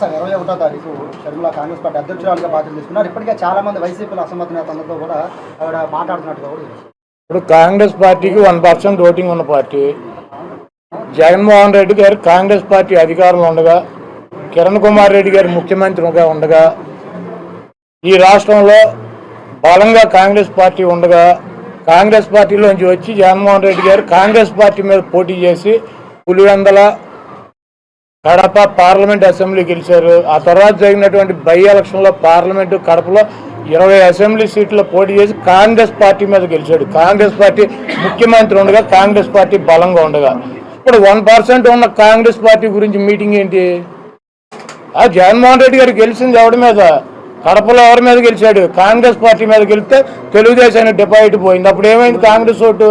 Sir ఇరవై ఒకటో తారీఖు షర్మిల కాంగ్రెస్ పార్టీ అధ్యక్షురాలుగా బాధ్యత తీసుకున్నారు ఇప్పటికే చాలా మంది వైసీపీలో అసమ్మతి నేతలతో కూడా ఆవిడ మాట్లాడుతున్నట్టుగా కూడా తెలుసు. ఇప్పుడు కాంగ్రెస్ పార్టీకి వన్ పర్సెంట్ ఓటింగ్ ఉన్న పార్టీ జగన్మోహన్ రెడ్డి గారు కాంగ్రెస్ పార్టీ అధికారంలో ఉండగా కిరణ్ కుమార్ రెడ్డి గారు ముఖ్యమంత్రిగా ఉండగా ఈ రాష్ట్రంలో బలంగా కాంగ్రెస్ పార్టీ ఉండగా కాంగ్రెస్ పార్టీలోంచి వచ్చి జగన్మోహన్ రెడ్డి గారు కాంగ్రెస్ పార్టీ మీద పోటీ చేసి పులివెందల కడప పార్లమెంట్ అసెంబ్లీ గెలిచారు. ఆ తర్వాత జరిగినటువంటి బై ఎలక్షన్లో పార్లమెంటు కడపలో ఇరవై అసెంబ్లీ సీట్లో పోటీ చేసి కాంగ్రెస్ పార్టీ మీద గెలిచాడు. కాంగ్రెస్ పార్టీ ముఖ్యమంత్రి ఉండగా కాంగ్రెస్ పార్టీ బలంగా ఉండగా. ఇప్పుడు వన్ పర్సెంట్ ఉన్న కాంగ్రెస్ పార్టీ గురించి మీటింగ్ ఏంటి? ఆ జగన్మోహన్ రెడ్డి గారు గెలిచింది ఎవరి మీద? కడపలో ఎవరి మీద గెలిచాడు? కాంగ్రెస్ పార్టీ మీద గెలిస్తే తెలుగుదేశానికి డిపాజిట్ పోయింది. అప్పుడు ఏమైంది కాంగ్రెస్ ఓటు?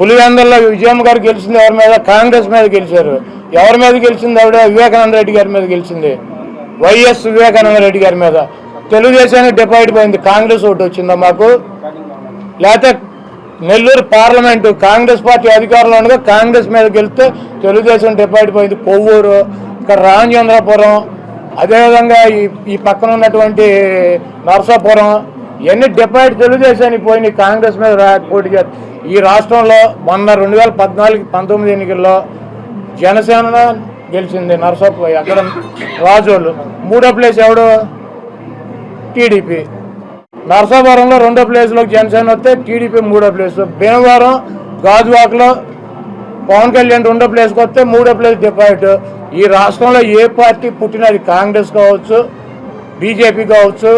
పులివెందల్లో విజయమ్మ గారు గెలిచింది ఎవరి మీద? కాంగ్రెస్ మీద గెలిచారు. ఎవరి మీద గెలిచింది ఆవిడ? వివేకానంద రెడ్డి గారి మీద గెలిచింది. వైఎస్ వివేకానంద రెడ్డి గారి మీద. తెలుగుదేశానికి డిపాజిట్ పోయింది. కాంగ్రెస్ ఓటు వచ్చిందా మాకు? లేకపోతే నెల్లూరు పార్లమెంటు కాంగ్రెస్ పార్టీ అధికారంలో ఉండగా కాంగ్రెస్ మీద గెలిస్తే తెలుగుదేశం డిపాజిట్ పోయింది. కొవ్వూరు ఇక్కడ రామచంద్రపురం అదేవిధంగా ఈ ఈ పక్కన ఉన్నటువంటి నరసాపురం ఎన్ని డిపాయిట్ తెలుగుదేశాన్ని పోయినాయి కాంగ్రెస్ మీద పోటీ ఈ రాష్ట్రంలో మొన్న రెండు వేల పద్నాలుగు పంతొమ్మిది ఎన్నికల్లో జనసేన గెలిచింది నరసాపురం అక్కడ రాజోళ్ళు. మూడో ప్లేస్ ఎవడు? టీడీపీ. నరసాపురంలో రెండో ప్లేస్లోకి జనసేన వస్తే టీడీపీ మూడో ప్లేస్ భీమవరం గాజువాకలో పవన్ కళ్యాణ్ రెండో ప్లేస్కి వస్తే మూడో ప్లేస్ డిపాయిట్ ఈ రాష్ట్రంలో ఏ పార్టీ పుట్టినది? కాంగ్రెస్ కావచ్చు బీజేపీ కావచ్చు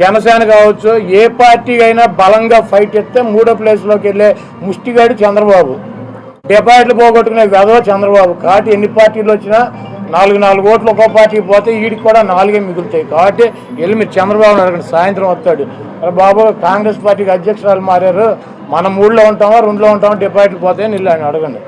జనసేన కావచ్చు ఏ పార్టీ అయినా బలంగా ఫైట్ ఇస్తే మూడో ప్లేస్లోకి వెళ్ళే ముష్టిగాడు చంద్రబాబు. డిపాజిట్లు పోగొట్టుకునే వెధవ చంద్రబాబు. కాబట్టి ఎన్ని పార్టీలు వచ్చినా నాలుగు నాలుగు ఓట్లు ఒక్కో పార్టీకి పోతే వీడికి కూడా నాలుగే మిగులుతాయి. కాబట్టి వెళ్ళి మీరు చంద్రబాబు అడగండి సాయంత్రం వస్తాడు. బాబు కాంగ్రెస్ పార్టీకి అధ్యక్షురాలు మారారు. మనం మూడులో ఉంటామా రెండులో ఉంటామా డిపాజిట్లు పోతాయని వెళ్ళి ఆయన అడగండి.